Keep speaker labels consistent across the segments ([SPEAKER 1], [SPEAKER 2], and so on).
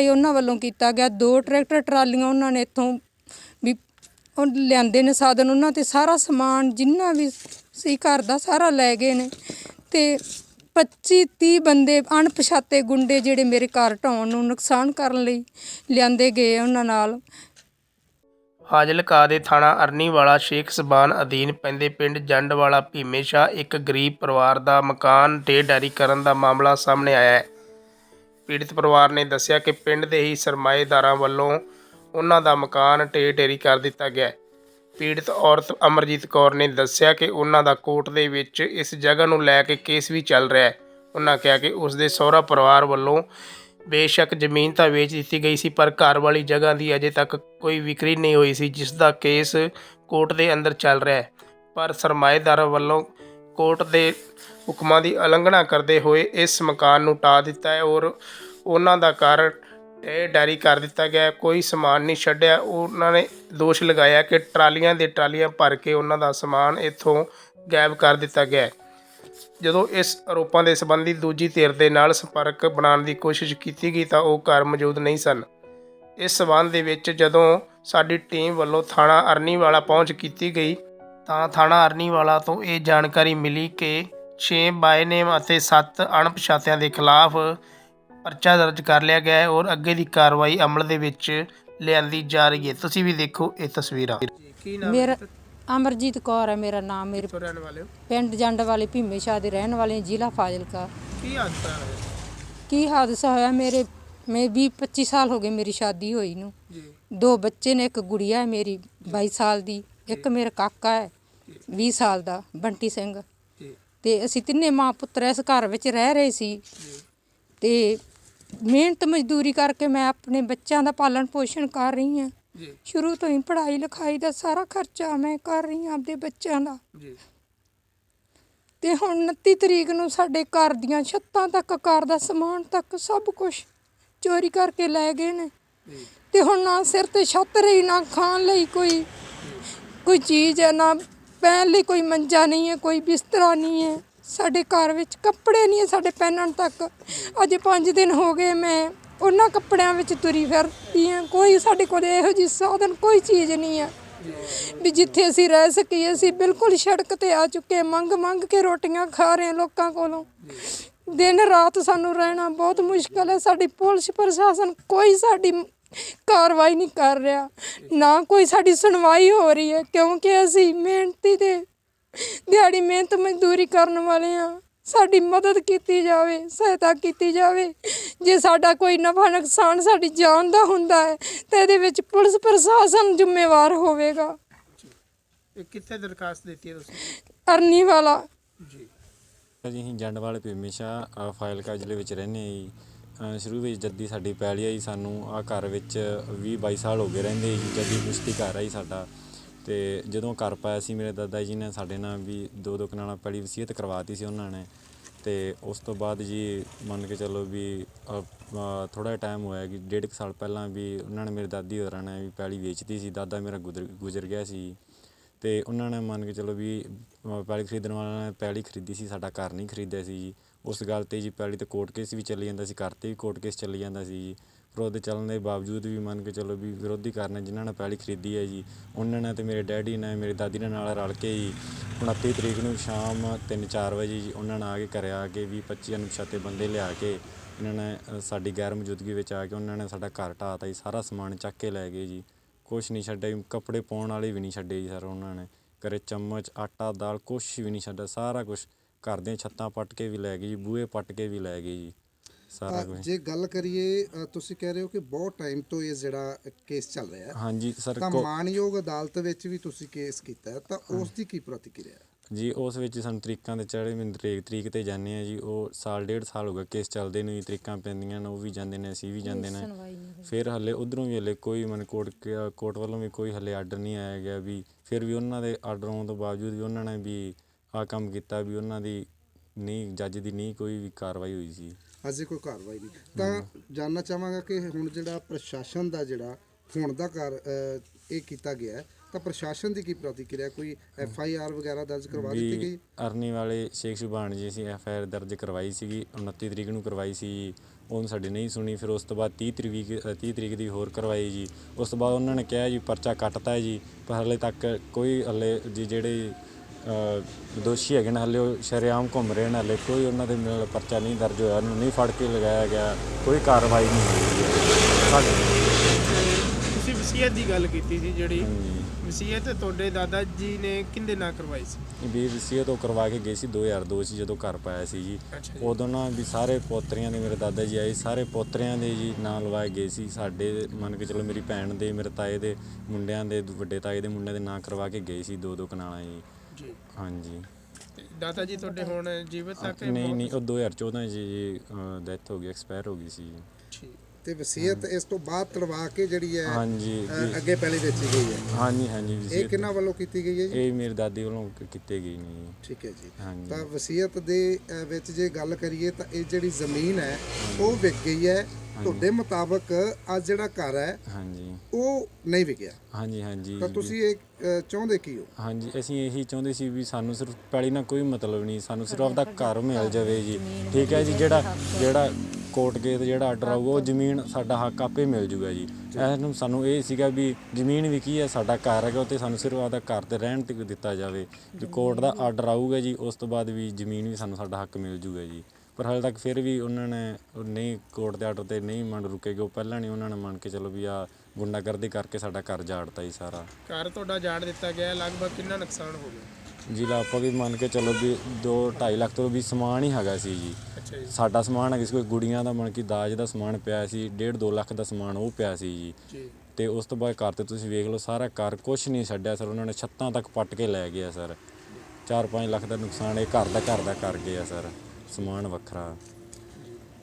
[SPEAKER 1] ਇਹ ਉਹਨਾਂ ਵੱਲੋਂ ਕੀਤਾ ਗਿਆ। ਦੋ ਟਰੈਕਟਰ, ਟਰਾਲੀਆਂ ਉਹਨਾਂ ਨੇ ਇੱਥੋਂ ਵੀ ਉਹ ਲਿਆਂਦੇ ਨੇ ਸਾਧਨ ਉਹਨਾਂ ਤੇ। ਸਾਰਾ ਸਮਾਨ ਜਿੰਨਾ ਵੀ ਸੀ ਘਰ ਦਾ ਸਾਰਾ ਲੈ ਗਏ ਨੇ। ਤੇ 25 30 ਬੰਦੇ ਅਣਪਛਾਤੇ ਗੁੰਡੇ ਜਿਹੜੇ ਮੇਰੇ ਘਰ ਢਾਉਣ ਨੂੰ ਨੁਕਸਾਨ ਕਰਨ ਲਈ ਲਿਆਂਦੇ ਗਏ ਉਹਨਾਂ ਨਾਲ।
[SPEAKER 2] ਫਾਜ਼ਿਲਕਾ ਦੇ ਥਾਣਾ ਅਰਨੀਵਾਲਾ ਸ਼ੇਖ ਸਬਾਨ ਅਧੀਨ ਪੈਂਦੇ ਪਿੰਡ ਜੰਡਵਾਲਾ ਭੀਮੇਸ਼ਾ ਇੱਕ ਗਰੀਬ ਪਰਿਵਾਰ ਦਾ ਮਕਾਨ ਢੇਡਾਰੀ ਕਰਨ ਦਾ ਮਾਮਲਾ ਸਾਹਮਣੇ ਆਇਆ ਹੈ। ਪੀੜਤ ਪਰਿਵਾਰ ਨੇ ਦੱਸਿਆ ਕਿ ਪਿੰਡ ਦੇ ਹੀ ਸਰਮਾਏਦਾਰਾਂ ਵੱਲੋਂ ਉਹਨਾਂ ਦਾ ਮਕਾਨ ਢੇ ਢੇਰੀ ਕਰ ਦਿੱਤਾ ਗਿਆ ਪੀੜਤ ਔਰਤ ਅਮਰਜੀਤ ਕੌਰ ਨੇ ਦੱਸਿਆ ਕਿ ਉਹਨਾਂ ਦਾ ਕੋਰਟ ਦੇ ਵਿੱਚ ਇਸ ਜਗ੍ਹਾ ਨੂੰ ਲੈ ਕੇ ਕੇਸ ਵੀ ਚੱਲ ਰਿਹਾ ਹੈ। ਉਹਨਾਂ ਕਿਹਾ ਕਿ ਉਸ ਦੇ ਸਹੁਰਾ ਪਰਿਵਾਰ ਵੱਲੋਂ ਬੇਸ਼ੱਕ ਜ਼ਮੀਨ ਤਾਂ ਵੇਚ ਦਿੱਤੀ ਗਈ ਸੀ, ਪਰ ਘਰ ਵਾਲੀ ਜਗ੍ਹਾ ਦੀ ਅਜੇ ਤੱਕ ਕੋਈ ਵਿਕਰੀ ਨਹੀਂ ਹੋਈ ਸੀ, ਜਿਸ ਦਾ ਕੇਸ ਕੋਰਟ ਦੇ ਅੰਦਰ ਚੱਲ ਰਿਹਾ ਹੈ। ਪਰ ਸਰਮਾਏਦਾਰਾਂ ਵੱਲੋਂ ਕੋਰਟ ਦੇ ਹੁਕਮਾਂ ਦੀ ਉਲੰਘਣਾ ਕਰਦੇ ਹੋਏ ਇਸ ਮਕਾਨ ਨੂੰ ਢਾਹ ਦਿੱਤਾ ਹੈ ਔਰ ਉਹਨਾਂ ਦਾ ਘਰ ਇਹ ਡੈਰੀ ਕਰ ਦਿੱਤਾ ਗਿਆ ਹੈ। ਕੋਈ ਸਮਾਨ ਨਹੀਂ ਛੱਡਿਆ। ਉਹਨਾਂ ਨੇ ਦੋਸ਼ ਲਗਾਇਆ ਕਿ ਟਰਾਲੀਆਂ ਦੇ ਟਰਾਲੀਆਂ ਭਰ ਕੇ ਉਹਨਾਂ ਦਾ ਸਮਾਨ ਇੱਥੋਂ ਗਾਇਬ ਕਰ ਦਿੱਤਾ ਗਿਆ ਹੈ। ਜਦੋਂ ਇਸ ਆਰੋਪਾਂ ਦੇ ਸੰਬੰਧੀ ਦੂਜੀ ਧਿਰ ਦੇ ਨਾਲ ਸੰਪਰਕ ਬਣਾਉਣ ਦੀ ਕੋਸ਼ਿਸ਼ ਕੀਤੀ ਗਈ ਤਾਂ ਉਹ ਘਰ ਮੌਜੂਦ ਨਹੀਂ ਸਨ। ਇਸ ਸਬੰਧ ਦੇ ਵਿੱਚ ਜਦੋਂ ਸਾਡੀ ਟੀਮ ਵੱਲੋਂ ਥਾਣਾ ਅਰਨੀਵਾਲਾ ਪਹੁੰਚ ਕੀਤੀ ਗਈ ਤਾਂ ਥਾਣਾ ਅਰਨੀਵਾਲਾ ਤੋਂ ਇਹ ਜਾਣਕਾਰੀ ਮਿਲੀ ਕਿ 6 ਬਾਏ ਨੇਮ ਅਤੇ 7 ਅਣਪਛਾਤਿਆਂ ਦੇ ਖਿਲਾਫ ਪਰਚਾ ਦਰਜ ਕਰ ਲਿਆ ਗਿਆ ਹੈ ਔਰ ਅੱਗੇ ਦੀ ਕਾਰਵਾਈ ਅਮਲ ਦੇ ਵਿੱਚ ਲਿਆਂਦੀ ਜਾ ਰਹੀ ਹੈ। ਤੁਸੀਂ ਵੀ ਦੇਖੋ ਇਹ ਤਸਵੀਰਾਂ। ਕੀ
[SPEAKER 1] ਮੇਰਾ ਅਮਰਜੀਤ ਕੌਰ ਹੈ ਮੇਰਾ ਨਾਮ ਮੇਰੇ
[SPEAKER 2] ਕਿੱਥੋਂ ਰਹਿਣ ਵਾਲੇ ਹੋ?
[SPEAKER 1] ਪਿੰਡ ਜੰਡ ਵਾਲੇ ਭੀਮੇ ਸ਼ਾਹ ਦੇ ਰਹਿਣ ਵਾਲੇ ਹਾਂ, ਜ਼ਿਲ੍ਹਾ ਫਾਜ਼ਿਲਕਾ।
[SPEAKER 2] ਕੀ ਹਾਦਸਾ ਹੈ
[SPEAKER 1] ਕੀ ਹਾਦਸਾ ਹੋਇਆ? ਮੇਰੇ ਮੈਂ 20 25 ਸਾਲ ਹੋ ਗਏ ਮੇਰੀ ਸ਼ਾਦੀ ਹੋਈ ਨੂੰ।
[SPEAKER 2] ਜੀ।
[SPEAKER 1] ਦੋ ਬੱਚੇ ਨੇ ਇੱਕ ਗੁੜੀਆ ਹੈ ਮੇਰੀ 22 ਸਾਲ ਦੀ ਇੱਕ ਮੇਰਾ ਕਾਕਾ ਹੈ। 20 ਸਾਲ ਦਾ ਬੰਟੀ ਸਿੰਘ। ਤੇ ਅਸੀਂ ਤਿੰਨੇ ਮਾਂ ਪੁੱਤਰ ਇਸ ਘਰ ਵਿੱਚ ਰਹਿ ਰਹੇ ਸੀ। ਤੇ ਮਿਹਨਤ ਮਜ਼ਦੂਰੀ ਕਰਕੇ ਮੈਂ ਆਪਣੇ ਬੱਚਿਆਂ ਦਾ ਪਾਲਣ ਪੋਸ਼ਣ ਕਰ ਰਹੀ ਹਾਂ।
[SPEAKER 2] ਜੀ।
[SPEAKER 1] ਸ਼ੁਰੂ ਤੋਂ ਹੀ ਪੜ੍ਹਾਈ ਲਿਖਾਈ ਦਾ ਸਾਰਾ ਖਰਚਾ ਮੈਂ ਕਰ ਰਹੀ ਹਾਂ ਆਪਦੇ ਬੱਚਿਆਂ ਦਾ।
[SPEAKER 2] ਜੀ।
[SPEAKER 1] ਤੇ ਹੁਣ 29 ਤਰੀਕ ਨੂੰ ਸਾਡੇ ਘਰ ਦੀਆਂ ਛੱਤਾਂ ਤੱਕ ਘਰ ਦਾ ਸਮਾਨ ਤੱਕ ਸਭ ਕੁਝ ਚੋਰੀ ਕਰਕੇ ਲੈ ਗਏ ਨੇ। ਤੇ ਹੁਣ ਨਾ ਸਿਰ ਤੇ ਛੱਤ ਰਹੀ ਨਾ ਖਾਣ ਲਈ ਕੋਈ ਕੋਈ ਚੀਜ਼ ਹੈ ਨਾ ਪੈਣ ਲਈ ਕੋਈ ਮੰਜਾ ਨਹੀਂ ਹੈ, ਕੋਈ ਬਿਸਤਰਾ ਨਹੀਂ ਹੈ। ਸਾਡੇ ਘਰ ਵਿੱਚ ਕੱਪੜੇ ਨਹੀਂ ਹੈ ਸਾਡੇ ਪਹਿਨਣ ਤੱਕ। ਅੱਜ 5 ਦਿਨ ਹੋ ਗਏ ਮੈਂ ਉਹਨਾਂ ਕੱਪੜਿਆਂ ਵਿੱਚ ਤੁਰੀ ਫਿਰਦੀ ਹਾਂ। ਕੋਈ ਸਾਡੇ ਕੋਲ ਇਹੋ ਜਿਹੀ ਸਾਧਨ, ਕੋਈ ਚੀਜ਼ ਨਹੀਂ ਹੈ। ਵੀ ਜਿੱਥੇ ਅਸੀਂ ਰਹਿ ਸਕੀਏ, ਅਸੀਂ ਬਿਲਕੁਲ ਸੜਕ ਤੇ ਆ ਚੁੱਕੇ ਮੰਗ ਮੰਗ ਕੇ ਰੋਟੀਆਂ ਖਾ ਰਹੇ ਹਾਂ ਲੋਕਾਂ ਕੋਲੋਂ। ਦਿਨ ਰਾਤ ਸਾਨੂੰ ਰਹਿਣਾ ਬਹੁਤ ਮੁਸ਼ਕਲ ਹੈ। ਸਾਡੀ ਪੁਲਿਸ ਪ੍ਰਸ਼ਾਸਨ ਕੋਈ ਸਾਡੀ ਕਾਰਵਾਈ ਨਹੀਂ ਕਰ ਰਿਹਾ। ਨਾ ਕੋਈ ਸਾਡੀ ਸੁਣਵਾਈ ਹੋ ਰਹੀ ਹੈ ਕਿਉਂਕਿ ਅਸੀਂ ਮਿਹਨਤੀ ਤੇ ਦਿਹਾੜੀ ਮਿਹਨਤ ਮਜ਼ਦੂਰੀ ਕਰਨ ਵਾਲੇ ਆ ਸਾਡੀ ਮਦਦ ਕੀਤੀ ਜਾਵੇ ਸਹਾਇਤਾ ਕੀਤੀ ਜਾਵੇ। ਜੇ ਸਾਡਾ ਕੋਈ ਨਫਾ ਨੁਕਸਾਨ ਸਾਡੀ ਜਾਨ ਦਾ ਹੁੰਦਾ ਹੈ ਤਾਂ ਇਹਦੇ ਵਿੱਚ ਪੁਲਿਸ ਪ੍ਰਸ਼ਾਸਨ ਜ਼ਿੰਮੇਵਾਰ ਹੋਵੇਗਾ।
[SPEAKER 2] ਇਹ ਕਿੱਥੇ ਦਰਖਾਸਤ ਦਿੱਤੀ ਹੈ ਤੁਸੀਂ?
[SPEAKER 1] ਅਰਨੀ ਵਾਲਾ।
[SPEAKER 2] ਜੀ।
[SPEAKER 3] ਜੀ ਅਸੀਂ ਜੰਡ ਵਾਲੇ ਪੇਮੇਸ਼ਾ ਫਾਇਲਕਾ ਜ਼ਿਲ੍ਹੇ ਵਿੱਚ ਰਹਿੰਦੇ ਹਾਂ ਜੀ। ਸ਼ੁਰੂ ਵਿੱਚ ਜੱਦੀ ਸਾਡੀ ਪੈਲੀ ਆਈ, ਸਾਨੂੰ ਆਹ ਘਰ ਵਿੱਚ ਵੀਹ ਬਾਈ ਸਾਲ ਹੋ ਗਏ ਰਹਿੰਦੇ ਸੀ, ਜੱਦੀ ਮੁਸ਼ਤੀ ਘਰ ਆਈ ਸਾਡਾ। ਅਤੇ ਜਦੋਂ ਘਰ ਪਾਇਆ ਸੀ ਮੇਰੇ ਦਾਦਾ ਜੀ ਨੇ, ਸਾਡੇ ਨਾਲ ਵੀ ਦੋ ਦੋ ਕਨਾਲਾਂ ਪੈਲੀ ਵਸੀਅਤ ਕਰਵਾਤੀ ਸੀ ਉਹਨਾਂ ਨੇ। ਅਤੇ ਉਸ ਤੋਂ ਬਾਅਦ ਜੀ ਮੰਨ ਕੇ ਚੱਲੋ ਵੀ ਥੋੜਾ ਟਾਈਮ ਹੋਇਆ ਕਿ ਡੇਢ ਕੁ ਸਾਲ ਪਹਿਲਾਂ ਵੀ ਉਹਨਾਂ ਨੇ ਮੇਰੇ ਦਾਦੀ ਹੋਰਾਂ ਨੇ ਵੀ ਪੈਲੀ ਵੇਚਤੀ ਸੀ, ਦਾਦਾ ਮੇਰਾ ਗੁਜ਼ਰ ਗੁਜ਼ਰ ਗਿਆ ਸੀ। ਅਤੇ ਉਹਨਾਂ ਨੇ ਮੰਨ ਕੇ ਚਲੋ ਵੀ, ਅਹ, ਪੈਲੀ ਖਰੀਦਣ ਵਾਲਿਆਂ ਨੇ ਪੈਲੀ ਖਰੀਦੀ ਸੀ, ਸਾਡਾ ਘਰ ਨਹੀਂ ਖਰੀਦਿਆ ਸੀ ਜੀ। ਉਸ ਗੱਲ ਤੇ ਜੀ ਪੈਲੀ ਤੇ ਕੋਰਟ ਕੇਸ ਵੀ ਚੱਲੀ ਜਾਂਦਾ ਸੀ, ਘਰ ਤੇ ਵੀ ਕੋਰਟ ਕੇਸ ਚੱਲੀ ਜਾਂਦਾ ਸੀ ਜੀ। ਪਰ ਉਹਦੇ ਚੱਲਣ ਦੇ ਬਾਵਜੂਦ ਵੀ ਮੰਨ ਕੇ ਚਲੋ ਵੀ ਵਿਰੋਧੀ ਕਾਰਨ ਜਿਨ੍ਹਾਂ ਨੇ ਪੈਲੀ ਖਰੀਦੀ ਹੈ ਜੀ, ਉਹਨਾਂ ਨੇ ਅਤੇ ਮੇਰੇ ਡੈਡੀ ਨੇ, ਮੇਰੇ ਦਾਦੀ ਨੇ ਨਾਲ ਰਲ ਕੇ ਜੀ 29 ਤਰੀਕ ਨੂੰ ਸ਼ਾਮ 3-4 ਵਜੇ ਜੀ ਉਹਨਾਂ ਨੇ ਆ ਕੇ ਘਰ ਆ ਕੇ ਵੀ 25 ਅਣਪਛਾਤੇ ਬੰਦੇ ਲਿਆ ਕੇ ਇਹਨਾਂ ਨੇ ਸਾਡੀ ਗੈਰ ਮੌਜੂਦਗੀ ਵਿੱਚ ਆ ਕੇ ਉਹਨਾਂ ਨੇ ਸਾਡਾ ਘਰ ਢਾਹ ਤਾ ਜੀ, ਸਾਰਾ ਸਮਾਨ ਚੱਕ ਕੇ ਲੈ ਗਏ ਜੀ। ਕੁਛ ਨਹੀਂ ਛੱਡਿਆ ਜੀ, ਕੱਪੜੇ ਪਾਉਣ ਵਾਲੇ ਵੀ ਨਹੀਂ ਛੱਡੇ ਜੀ ਸਰ ਉਹਨਾਂ ਨੇ। ਘਰੇ ਚਮਚ ਆਟਾ ਦਾਲ ਕੁਛ ਵੀ ਨਹੀਂ ਛੱਡਿਆ ਸਾਰਾ ਕੁਛ ਘਰ ਦੀਆਂ ਛੱਤਾਂ ਪੱਟ ਕੇ ਵੀ ਲੈ ਗਏ ਜੀ ਬੂਹੇ ਪੱਟ ਕੇ ਵੀ ਲੈ ਗਏ ਜੀ ਸਾਰਾ
[SPEAKER 4] ਅ,
[SPEAKER 3] ਕੁਝ
[SPEAKER 4] ਜੇ ਗੱਲ ਕਰੀਏ ਅ, ਤੁਸੀਂ ਕਹਿ ਰਹੇ ਹੋ ਕਿ ਬਹੁਤ ਟਾਈਮ ਤੋਂ ਇਹ ਜਿਹੜਾ ਕੇਸ ਚੱਲ ਰਿਹਾ ਹੈ।
[SPEAKER 3] ਹਾਂਜੀ ਸਰ
[SPEAKER 4] ਤਾਂ
[SPEAKER 3] ਕੋ-
[SPEAKER 4] ਮਾਨਯੋਗ ਅਦਾਲਤ ਵਿੱਚ ਵੀ ਤੁਸੀਂ ਕੇਸ ਕੀਤਾ ਹੈ, ਤਾਂ ਉਸ ਦੀ ਕੀ ਪ੍ਰਤੀਕਿਰਿਆ ਹੈ?
[SPEAKER 3] ਜੀ ਉਸ ਵਿੱਚ ਸਾਨੂੰ ਤਰੀਕਾਂ ਦੇ ਚੜੇ ਮੈਂ ਤਰੀਕ ਤਰੀਕ ਤੇ ਜਾਂਦੇ ਆ ਜੀ ਉਹ ਸਾਲ ਡੇਢ ਸਾਲ ਹੋ ਗਿਆ ਕੇਸ ਚੱਲਦੇ ਨੂੰ ਜੀ ਤਰੀਕਾਂ ਪੈਂਦੀਆਂ ਨੇ ਉਹ ਵੀ ਜਾਂਦੇ ਨੇ ਅਸੀਂ ਵੀ ਜਾਂਦੇ ਨੇ। ਫਿਰ ਹੱਲੇ ਉਧਰੋਂ ਵੀ ਹੱਲੇ ਕੋਈ ਮਨ ਕੋਰਟ ਕੋਰਟ ਵੱਲੋਂ ਵੀ ਕੋਈ ਹੱਲੇ ਆਰਡਰ ਨਹੀਂ ਆਇਆ ਗਿਆ ਵੀ ਫਿਰ ਵੀ ਉਹਨਾਂ ਦੇ ਆਰਡਰ ਆਉਣ ਤੋਂ ਬਾਵਜੂਦ ਵੀ ਉਹਨਾਂ ਨੇ ਵੀ ਆ ਕੰਮ ਕੀਤਾ ਵੀ ਉਹਨਾਂ ਦੀ ਨਹੀਂ ਜੱਜ ਦੀ ਨਹੀਂ ਕੋਈ ਵੀ ਕਾਰਵਾਈ ਹੋਈ ਸੀ।
[SPEAKER 4] ਅਜੇ ਕੋਈ ਕਾਰਵਾਈ ਨਹੀਂ। ਤਾਂ ਜਾਨਣਾ ਚਾਹਾਂਗਾ ਕਿ ਹੁਣ ਜਿਹੜਾ ਪ੍ਰਸ਼ਾਸਨ ਦਾ ਜਿਹੜਾ ਹੁਣ ਦਾ ਕਰ ਇਹ ਕੀਤਾ ਗਿਆ ਹੈ, ਤਾਂ ਪ੍ਰਸ਼ਾਸਨ ਦੀ ਕੀ ਪ੍ਰਤੀਕਿਰਿਆ? ਕੋਈ ਐਫ ਆਈ ਆਰ ਵਗੈਰਾ ਦਰਜ ਕਰਵਾ ਦਿੱਤੀ ਗਈ?
[SPEAKER 3] ਅਰਨੀ ਵਾਲੇ ਸ਼ੇਖ ਸੁਬਾਨ ਜੀ ਅਸੀਂ ਐਫ ਆਈ ਆਰ ਦਰਜ ਕਰਵਾਈ ਸੀਗੀ 29 ਤਰੀਕ ਨੂੰ ਕਰਵਾਈ ਸੀ। ਉਹਨੂੰ ਸਾਡੀ ਨਹੀਂ ਸੁਣੀ ਫਿਰ ਉਸ ਤੋਂ ਬਾਅਦ 30 ਤਰੀਕ ਅ, 30 ਤਰੀਕ ਦੀ ਹੋਰ ਕਰਵਾਈ ਜੀ। ਉਸ ਤੋਂ ਬਾਅਦ ਉਹਨਾਂ ਨੇ ਕਿਹਾ ਜੀ ਪਰਚਾ ਕੱਟਤਾ ਹੈ ਜੀ ਪਰ ਹਲੇ ਤੱਕ ਕੋਈ ਹਲੇ ਜੀ ਜਿਹੜੇ ਦੋਸ਼ੀ ਹੈਗੇ ਨੇ ਹਲੇ ਉਹ ਸ਼ਰੇਆਮ ਘੁੰਮ ਰਹੇ ਨੇ ਹਲੇ ਕੋਈ ਉਹਨਾਂ ਦੇ ਨਾਲ ਪਰਚਾ ਨਹੀਂ ਦਰਜ ਹੋਇਆ ਉਹਨੂੰ ਨਹੀਂ ਫੜ ਕੇ ਲਗਾਇਆ ਗਿਆ ਕੋਈ ਕਾਰਵਾਈ ਨਹੀਂ ਹੋਈ ਹੈ
[SPEAKER 2] ਵਸੀਅਤ ਦੀ ਗੱਲ ਕੀਤੀ ਸੀ ਜਿਹੜੀ ਵਸੀਅਤ ਤੁਹਾਡੇ ਦਾਦਾ ਜੀ ਨੇ ਕਿੰਦੇ ਨਾਂ ਕਰਵਾਈ ਸੀ?
[SPEAKER 3] ਵੀ ਵਸੀਅਤ ਉਹ ਕਰਵਾ ਕੇ ਗਏ ਸੀ 2002 ਚ ਜਦੋਂ ਘਰ ਪਾਇਆ ਸੀ ਜੀ। ਉਦੋਂ ਨਾ ਵੀ ਸਾਰੇ ਪੋਤਰੀਆਂ ਦੇ ਮੇਰੇ ਦਾਦਾ ਜੀ ਆਏ ਸਾਰੇ ਪੋਤਰਿਆਂ ਦੇ ਜੀ ਨਾਂ ਲਵਾਏ ਗਏ ਸੀ। ਸਾਡੇ ਮੰਨ ਕੇ ਚਲੋ ਮੇਰੀ ਭੈਣ ਦੇ ਮੇਰੇ ਤਾਏ ਦੇ ਮੁੰਡਿਆਂ ਦੇ ਵੱਡੇ ਤਾਏ ਦੇ ਮੁੰਡਿਆਂ ਦੇ ਨਾਂ ਕਰਵਾ ਕੇ ਗਏ ਸੀ ਦੋ ਦੋ ਕਨਾਲਾਂ ਜੀ।
[SPEAKER 2] ਜੀ।
[SPEAKER 3] ਹਾਂਜੀ।
[SPEAKER 2] ਦਾਦਾ ਜੀ ਤੁਹਾਡੇ ਹੁਣ ਜੀਵਤ ਤੱਕ
[SPEAKER 3] ਨਹੀਂ ਨਹੀਂ ਉਹ 2014 ਚ ਜੀ ਡੈਥ ਹੋ ਗਈ ਐਕਸਪਾਇਰ ਹੋ ਗਈ ਸੀ ਜੀ।
[SPEAKER 2] ਠੀਕ।
[SPEAKER 4] ਤੇ ਵਸੀਅਤ ਇਸ ਤੋਂ ਬਾਅਦ ਤੜਵਾ ਕੇ ਜਿਹੜੀ ਹੈ
[SPEAKER 3] ਹਾਂਜੀ
[SPEAKER 4] ਅੱਗੇ ਪਹਿਲੇ ਵੇਚੀ ਗਈ ਹੈ।
[SPEAKER 3] ਹਾਂਜੀ ਹਾਂਜੀ
[SPEAKER 4] ਇਹ
[SPEAKER 3] ਵਸੀਅਤ-
[SPEAKER 4] ਕਿਹਨਾਂ ਵੱਲੋਂ ਕੀਤੀ ਗਈ ਹੈ ਜੀ?
[SPEAKER 3] ਇਹ ਮੇਰੇ ਦਾਦੀ ਵੱਲੋਂ ਕੀਤੇ ਗਈ ਨਹੀਂ ਜੀ।
[SPEAKER 4] ਠੀਕ ਹੈ ਜੀ। ਤਾਂ ਵਸੀਅਤ ਦੇ ਵਿੱਚ ਜੇ ਗੱਲ ਕਰੀਏ ਤਾਂ ਇਹ ਜਿਹੜੀ ਜ਼ਮੀਨ ਹੈ ਉਹ ਵਿਕ ਗਈ ਹੈ। ਤੁਹਾਡੇ ਮੁਤਾਬਕ ਅੱਜ ਜਿਹੜਾ ਘਰ ਹੈ
[SPEAKER 3] ਹਾਂਜੀ।
[SPEAKER 4] ਉਹ ਨਹੀਂ ਵਿਕਿਆ।
[SPEAKER 3] ਹਾਂਜੀ ਹਾਂਜੀ
[SPEAKER 4] ਤਾਂ ਤੁਸੀਂ ਇਹ ਚਾਹੁੰਦੇ ਕੀ ਹੋ?
[SPEAKER 3] ਹਾਂਜੀ ਅਸੀਂ ਇਹੀ ਚਾਹੁੰਦੇ ਸੀ ਵੀ ਸਾਨੂੰ ਸਿਰਫ ਪੈਲੀ ਨਾਲ ਕੋਈ ਮਤਲਬ ਨਹੀਂ ਸਾਨੂੰ ਸਿਰਫ ਆਪਦਾ ਘਰ ਮਿਲ ਜਾਵੇ ਜੀ। ਠੀਕ ਹੈ ਜੀ ਜਿਹੜਾ ਜਿਹੜਾ ਕੋਰਟ ਕੇਸ ਜਿਹੜਾ ਆਰਡਰ ਆਊਗਾ ਉਹ ਜ਼ਮੀਨ ਸਾਡਾ ਹੱਕ ਆਪੇ ਮਿਲ ਜੂਗਾ ਜੀ। ਇਹਨੂੰ ਸਾਨੂੰ ਇਹ ਸੀਗਾ ਵੀ ਜ਼ਮੀਨ ਵੀ ਕੀ ਹੈ ਸਾਡਾ ਘਰ ਹੈਗਾ ਉੱਤੇ ਸਾਨੂੰ ਸਿਰਫ ਆਪਦਾ ਘਰ ਤੇ ਰਹਿਣ ਤੇ ਦਿੱਤਾ ਜਾਵੇ। ਜੇ ਕੋਰਟ ਦਾ ਆਰਡਰ ਆਊਗਾ ਜੀ ਉਸ ਤੋਂ ਬਾਅਦ ਵੀ ਜ਼ਮੀਨ ਵੀ ਸਾਨੂੰ ਸਾਡਾ ਹੱਕ ਮਿਲ ਜੂਗਾ ਜੀ। ਪਰ ਹਾਲੇ ਤੱਕ ਫਿਰ ਵੀ ਉਹਨਾਂ ਨੇ ਨਹੀਂ ਕੋਰਟ ਦੇ ਆਰਡਰ ਤੇ ਨਹੀਂ ਮੰਨ ਰੁਕੇਗੇ ਉਹ ਪਹਿਲਾਂ ਨਹੀਂ ਉਹਨਾਂ ਨੇ ਮੰਨ ਕੇ ਚਲੋ ਵੀ ਆ ਗੁੰਡਾਗਰਦੀ ਕਰਕੇ ਸਾਡਾ ਘਰ ਜਾੜਤਾ ਜੀ ਸਾਰਾ।
[SPEAKER 2] ਘਰ ਤੁਹਾਡਾ ਜਾੜ ਦਿੱਤਾ ਗਿਆ ਹੈ, ਲਗਭਗ ਕਿੰਨਾ ਨੁਕਸਾਨ ਹੋ ਗਿਆ?
[SPEAKER 3] ਜ਼ਿਲ੍ਹਾ ਆਪਾਂ ਵੀ ਮੰਨ ਕੇ ਚੱਲੋ ਵੀ 2 2.5 ਲੱਖ ਤੋਂ ਵੀ ਸਮਾਨ ਹੀ ਹੈਗਾ ਸੀ ਜੀ
[SPEAKER 2] ਜੀ।
[SPEAKER 3] ਸਾਡਾ ਸਮਾਨ ਹੈਗਾ ਸੀ ਕੋਈ ਗੁੜੀਆਂ ਦਾ ਮਨ ਕਿ ਦਾਜ ਦਾ ਸਮਾਨ ਪਿਆ ਸੀ 1.5 2 ਲੱਖ ਦਾ ਸਮਾਨ ਉਹ ਪਿਆ ਸੀ
[SPEAKER 2] ਜੀ।
[SPEAKER 3] ਤੇ ਉਸ ਤੋਂ ਬਾਅਦ ਘਰ ਤੇ ਤੁਸੀਂ ਵੇਖ ਲਓ ਸਾਰਾ ਘਰ ਕੁਛ ਨਹੀਂ ਛੱਡਿਆ ਸਰ ਉਹਨਾਂ ਨੇ ਛੱਤਾਂ ਤੱਕ ਪੱਟ ਕੇ ਲੈ ਗਿਆ ਸਰ। 4-5 ਲੱਖ ਦਾ ਨੁਕਸਾਨ ਇਹ ਘਰ ਦਾ ਘਰ ਦਾ ਕਰ ਗਿਆ ਸਰ ਸਮਾਨ ਵੱਖਰਾ।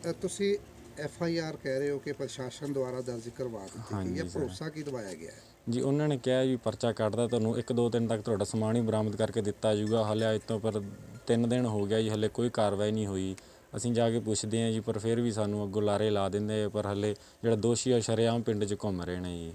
[SPEAKER 4] ਅ, ਤੁਸੀਂ ਐਫ ਆਈ ਆਰ ਕਹਿ ਰਹੇ ਹੋ ਕਿ ਪ੍ਰਸ਼ਾਸਨ ਦੁਆਰਾ ਦਰਜ ਕਰਵਾ ਦਿੱਤੀ ਗਈ ਹੈ।
[SPEAKER 3] ਹਾਂਜੀ ਸਰ।
[SPEAKER 4] ਭਰੋਸਾ ਕੀ ਦਵਾਇਆ ਗਿਆ ਹੈ?
[SPEAKER 3] ਜੀ ਉਹਨਾਂ ਨੇ ਕਿਹਾ ਜੀ ਪਰਚਾ ਕੱਟਦਾ ਤੁਹਾਨੂੰ 1-2 ਦਿਨ ਤੱਕ ਤੁਹਾਡਾ ਸਮਾਨ ਹੀ ਬਰਾਮਦ ਕਰਕੇ ਦਿੱਤਾ ਜਾਊਗਾ। ਹਲੇ ਅੱਜ ਤੋਂ ਪਰ 3 ਦਿਨ ਹੋ ਗਿਆ ਜੀ ਹਲੇ ਕੋਈ ਕਾਰਵਾਈ ਨਹੀਂ ਹੋਈ। ਅਸੀਂ ਜਾ ਕੇ ਪੁੱਛਦੇ ਹਾਂ ਜੀ, ਪਰ ਫਿਰ ਵੀ ਸਾਨੂੰ ਅੱਗੋਂ ਲਾਰੇ ਲਾ ਦਿੰਦੇ ਆ, ਪਰ ਹਾਲੇ ਜਿਹੜਾ ਦੋਸ਼ੀ ਆ, ਉਹ ਸ਼ਰੇਆਮ ਪਿੰਡ 'ਚ ਘੁੰਮ ਰਹੇ ਨੇ ਜੀ।